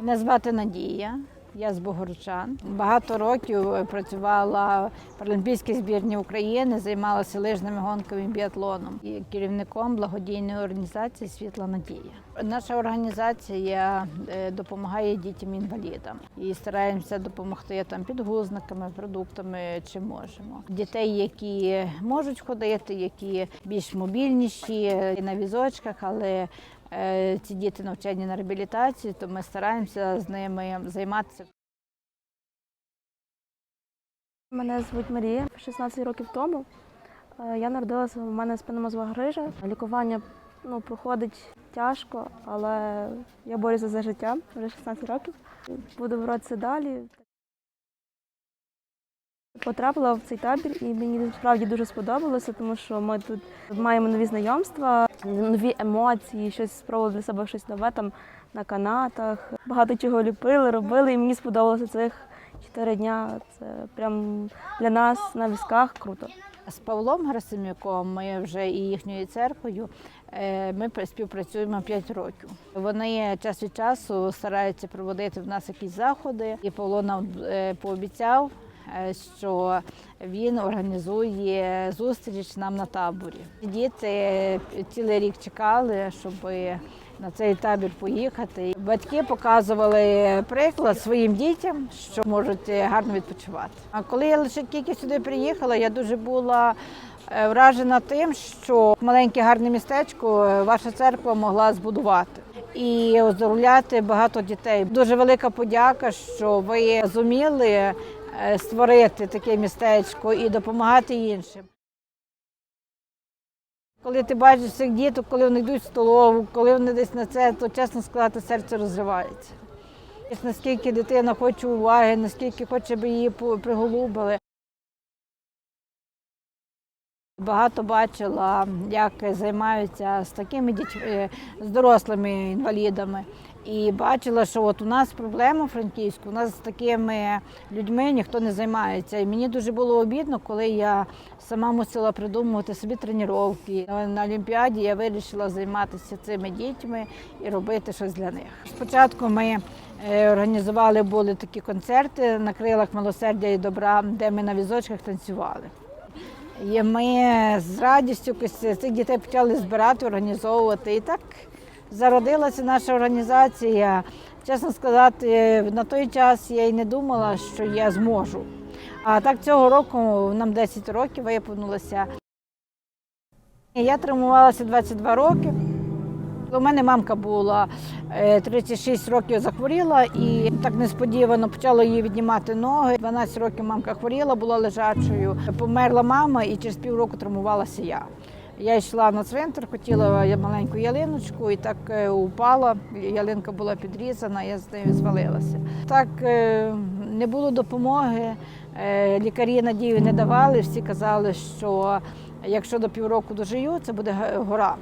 Мене звати Надія. Я з Богородчан. Багато років працювала в паралімпійській збірні України, займалася лижними гонками і біатлоном і керівником благодійної організації Світла Надія. Наша організація е, допомагає дітям-інвалідам і стараємося допомогти там підгузниками, продуктами, чи можемо. Дітей, які можуть ходити, які більш мобільніші на візочках, але Ці діти навчені на реабілітації, то ми стараємося з ними займатися. Мене звуть Марія. 16 років тому е, я народилася, у мене спинномозова грижа. Лікування ну, проходить тяжко, але я борюся за життя вже 16 років. Буду боротися далі. Потрапила в цей табір і мені справді дуже сподобалося, тому що ми тут маємо нові знайомства, нові емоції, щось спробували для себе щось нове там на канатах. Багато чого ліпили, робили, і мені сподобалося цих чотири дня. Це прям для нас на візках круто. З Павлом Герасимюком, ми вже і їхньою церквою, е, ми співпрацюємо 5 років. Вони час від часу стараються проводити в нас якісь заходи, і Павло нам е, пообіцяв, що він організує зустріч нам на таборі. Діти е, цілий рік чекали, щоб на цей табір поїхати. Батьки показували приклад своїм дітям, що можуть е, гарно відпочивати. А коли я лише тільки сюди приїхала, я дуже була е, вражена тим, що маленьке гарне містечко е, ваша церква могла збудувати. І оздоровляти багато дітей. Дуже велика подяка, що ви зуміли е, створити таке містечко і допомагати іншим. Коли ти бачиш цих діток, коли вони йдуть в столову, коли вони десь на це, то чесно сказати, серце розривається. Наскільки дитина хоче уваги, наскільки хоче, би її приголубили. Багато бачила, як займаються з такими дітьми, з дорослими інвалідами. І бачила, що от у нас проблема Франківську, у нас з такими людьми ніхто не займається. І мені дуже було обідно, коли я сама мусила придумувати собі тренування. На Олімпіаді я вирішила займатися цими дітьми і робити щось для них. Спочатку ми е, організували були такі концерти на крилах милосердя і добра, де ми на візочках танцювали. І ми з радістю цих дітей почали збирати, організовувати. І так зародилася наша організація. Чесно сказати, на той час я й не думала, що я зможу. А так цього року нам 10 років виповнилося. Я травмувалася 22 роки. У мене мамка була е, 36 років захворіла і так несподівано почало їй віднімати ноги. 12 років мамка хворіла, була лежачою. Померла мама і через півроку травмувалася я. Я йшла на цвинтар, хотіла маленьку ялиночку і так е, упала. Ялинка була підрізана, я з нею звалилася. Так е, не було допомоги. е, Лікарі надію не давали. Всі казали, що якщо до півроку дожию, це буде гора.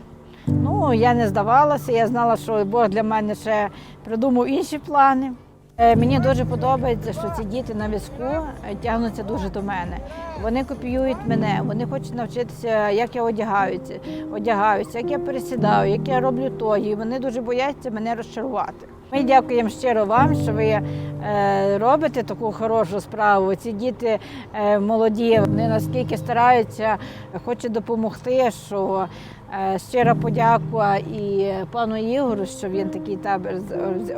Ну, я не здавалася, я знала, що Бог для мене ще придумав інші плани. Е, Мені дуже подобається, що ці діти на візку е, тягнуться дуже до мене. Вони копіюють мене, вони хочуть навчитися, як я одягаюся, одягаюся, як я пересідаю, як я роблю то. І вони дуже бояться мене розчарувати. Ми дякуємо щиро вам, що ви е, робите таку хорошу справу. Ці діти молоді, вони наскільки стараються, хочуть допомогти. що Щира подяка і пану Ігору, що він такий табір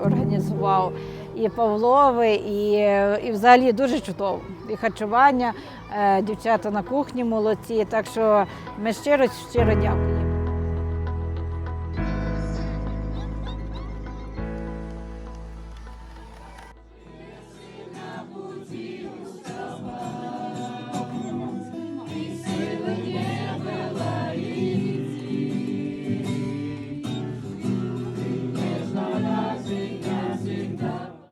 організував, і Павлови, і, і взагалі дуже чудово. І харчування, е, дівчата на кухні молодці. Так що ми щиро щиро дякуємо.